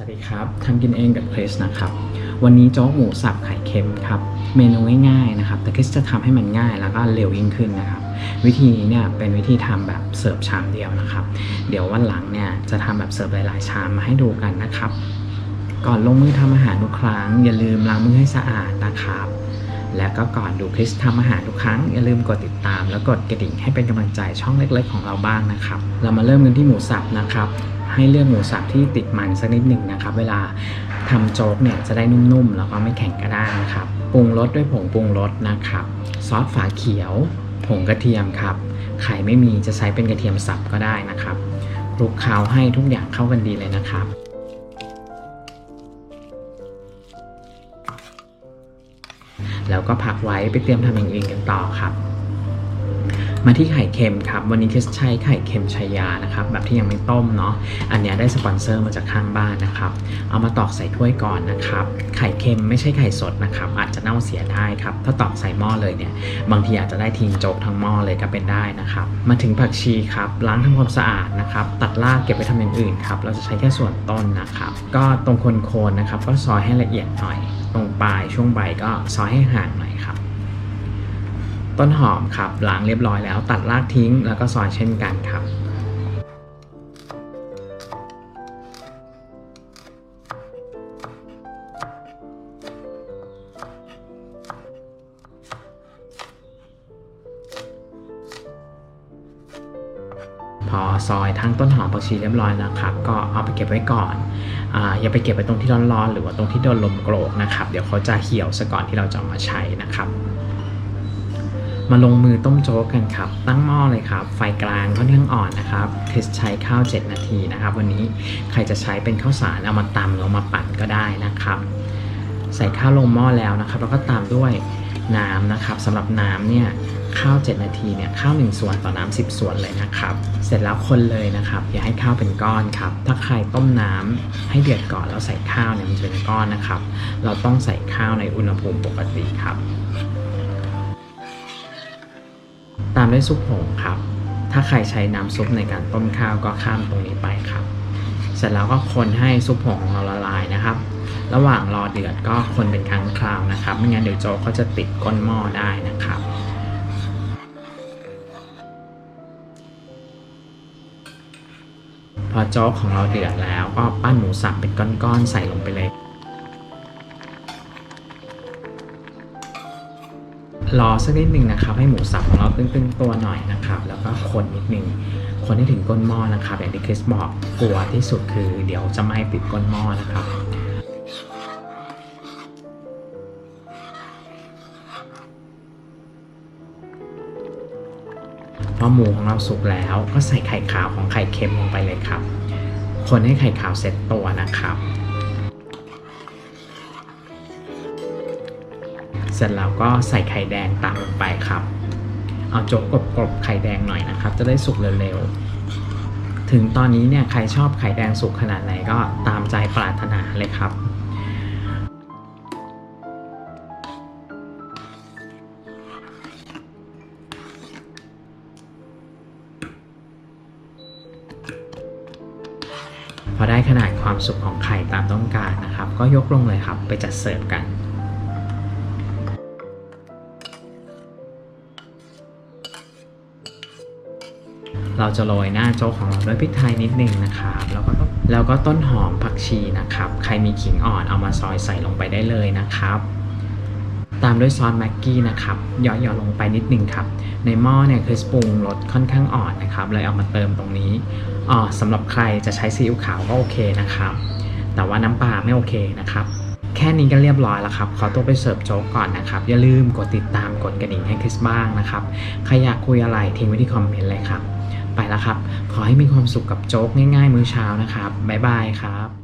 สวัสดีครับทำกินเองกับคริสนะครับ วันนี้โจ๊กหมูสับไข่เค็มครับ เมนูง่ายๆนะครับ แต่คริสจะทำให้มันง่ายแล้วก็เร็วยิ่งขึ้นนะครับ วิธีนี้เนี่ยเป็นวิธีทำแบบเสิร์ฟชามเดียวนะครับ เดี๋ยววันหลังเนี่ยจะทำแบบเสิร์ฟหลายๆชามมาให้ดูกันนะครับ ก่อนลงมือทำอาหารทุกครั้ง อย่าลืมล้างมือให้สะอาดนะครับ และก็ก่อนดูคริสทำอาหารทุกครั้ง อย่าลืมกดติดตาม แล้วกดกระดิ่งให้เป็นกำลังใจช่องเล็กๆ ของเราบ้างนะครับ เรามาเริ่มกันที่หมูสับนะครับ ให้เลือกหมูสับที่ติดมันสักนิดหนึ่งนะครับ เวลาทำโจ๊กเนี่ยจะได้นุ่มๆ แล้วก็ไม่แข็งกระด้างนะครับ ปรุงรสด้วยผงปรุงรสนะครับ ซอสฝาเขียว ผงกระเทียมครับ ไข่ไม่มีจะใช้เป็นกระเทียมสับก็ได้นะครับคลุกเคล้าให้ทุกอย่างเข้ากันดีเลยนะครับแล้วก็พักไว้ไปเตรียมทำอย่างอื่นกันต่อครับ มาที่ไข่เค็มครับ วันนี้คสใช้ไข่เค็มชายานะครับ แบบที่ยังไม่ต้มเนาะ อันเนี้ยได้สปอนเซอร์มาจากข้างบ้านนะครับ เอามาตอกใส่ถ้วยก่อนนะครับ ไข่เค็มไม่ใช่ไข่สดนะครับ อาจจะเน่าเสียได้ครับ ถ้าตอกใส่หม้อเลยเนี่ย บางทีอาจจะได้ทิ้งโจ๊กทั้งหม้อเลยก็เป็นได้นะครับ มาถึงผักชีครับ ล้างทำความสะอาดนะครับ ตัดรากเก็บไว้ทำอย่างอื่นครับ เราจะใช้แค่ส่วนต้นนะครับ ก็ตรงโคนนะครับ ก็ซอยให้ละเอียดหน่อย ตรงปลายช่วงใบก็ซอยให้ห่างหน่อย ต้นหอมครับล้างเรียบร้อยแล้วตัดรากทิ้งแล้วก็ซอยเช่นกันครับพอซอยทั้งต้นหอมผักชีเรียบร้อยนะครับ ก็เอาไปเก็บไว้ก่อนออย่าไปเก็บไว้ตรงที่ร้อนๆหรือว่าตรงที่โดนลมโกรกนะครับ เดี๋ยวเขาจะเหี่ยวซะก่อนที่เราจะมาใช้นะครับ มาลงมือต้มโจ๊กกันครับ ตั้งหม้อเลยครับ ไฟกลางค่อนข้างอ่อนนะครับคริสใช้ข้าว 7 นาทีนะครับ วันนี้ใครจะใช้เป็นข้าวสารเอามาตำแล้วมาปั่นก็ได้นะครับ ใส่ข้าวลงหม้อแล้วนะครับ แล้วก็ตามด้วยน้ำนะครับสำหรับน้ำเนี่ยข้าว 7 นาทีเนี่ยข้าว 1 ส่วนต่อน้ำ10 ส่วนเลยนะครับ เสร็จแล้วคนเลยนะครับ อย่าให้ข้าวเป็นก้อนครับ ถ้าใครต้มน้ำให้เดือดก่อนแล้วใส่ข้าวเนี่ยมันจะเป็นก้อนนะครับ เราต้องใส่ข้าวในอุณหภูมิปกติครับ ตามด้วยซุปผงครับ ถ้าใครใช้น้ำซุปในการต้มข้าวก็ข้ามตรงนี้ไปครับ เสร็จแล้วก็คนให้ซุปผงของเราละลายนะครับ ระหว่างรอเดือดก็คนเป็นครั้งคราวนะครับ ไม่งั้นเดี๋ยวโจ๊กเขาจะติดก้นหม้อได้นะครับพอโจ๊กของเราเดือดแล้วก็ปั้นหมูสับเป็นก้อนๆใส่ลงไปเลย รอสักนิดหนึ่งนะครับ ให้หมูสับของเราตึงๆตัวหน่อยนะครับ แล้วก็คนนิดหนึ่งคนให้ถึงก้นหม้อนะครับ อย่างที่คริสบอกกลัวที่สุดคือเดี๋ยวจะไหม้ติดก้นหม้อนะครับพอหมูของเราสุกแล้วก็ใส่ไข่ขาวของไข่เค็มลงไปเลยครับ คนให้ไข่ขาวเซ็ตตัวนะครับ เสร็จแล้วก็ใส่ไข่แดงตามลงไปครับ เอาโจ๊กกรบๆไข่แดงหน่อยนะครับ จะได้สุกเร็วๆ ถึงตอนนี้เนี่ยใครชอบไข่แดงสุกขนาดไหนก็ตามใจปรารถนาเลยครับพอได้ขนาดความสุกของไข่ตามต้องการนะครับ ก็ยกลงเลยครับไปจัดเสิร์ฟกัน เราจะโรยหน้าโจ๊กของเราด้วยพริกไทยนิดนึงนะครับแล้วก็แล้วก็ต้นหอมผักชีนะครับ ใครมีขิงอ่อนเอามาซอยใส่ลงไปได้เลยนะครับ ตามด้วยซอสแม็กกี้นะครับหยาะๆลงไปนิดนึงครับ ในหม้อเนี่ยคือปรุงรสค่อนข้างอ่อนนะครับเลยเอามาเติมตรงนี้อ๋อสำหรับใครจะใช้ซีอิ๊วขาวก็โอเคนะครับ แต่ว่าน้ำปลาไม่โอเคนะครับแค่นี้ก็เรียบร้อยแล้วครับ ขอตัวไปเสิร์ฟโจ๊กก่อนนะครับ อย่าลืมกดติดตามกดกระดิ่งให้คริสบ้างนะครับ ใครอยากคุยอะไรทิ้งไว้ที่คอมเมนต์เลยครับ ไปแล้วครับ ขอให้มีความสุขกับโจ๊กง่ายๆ มื้อเช้านะครับ บ๊ายบายครับ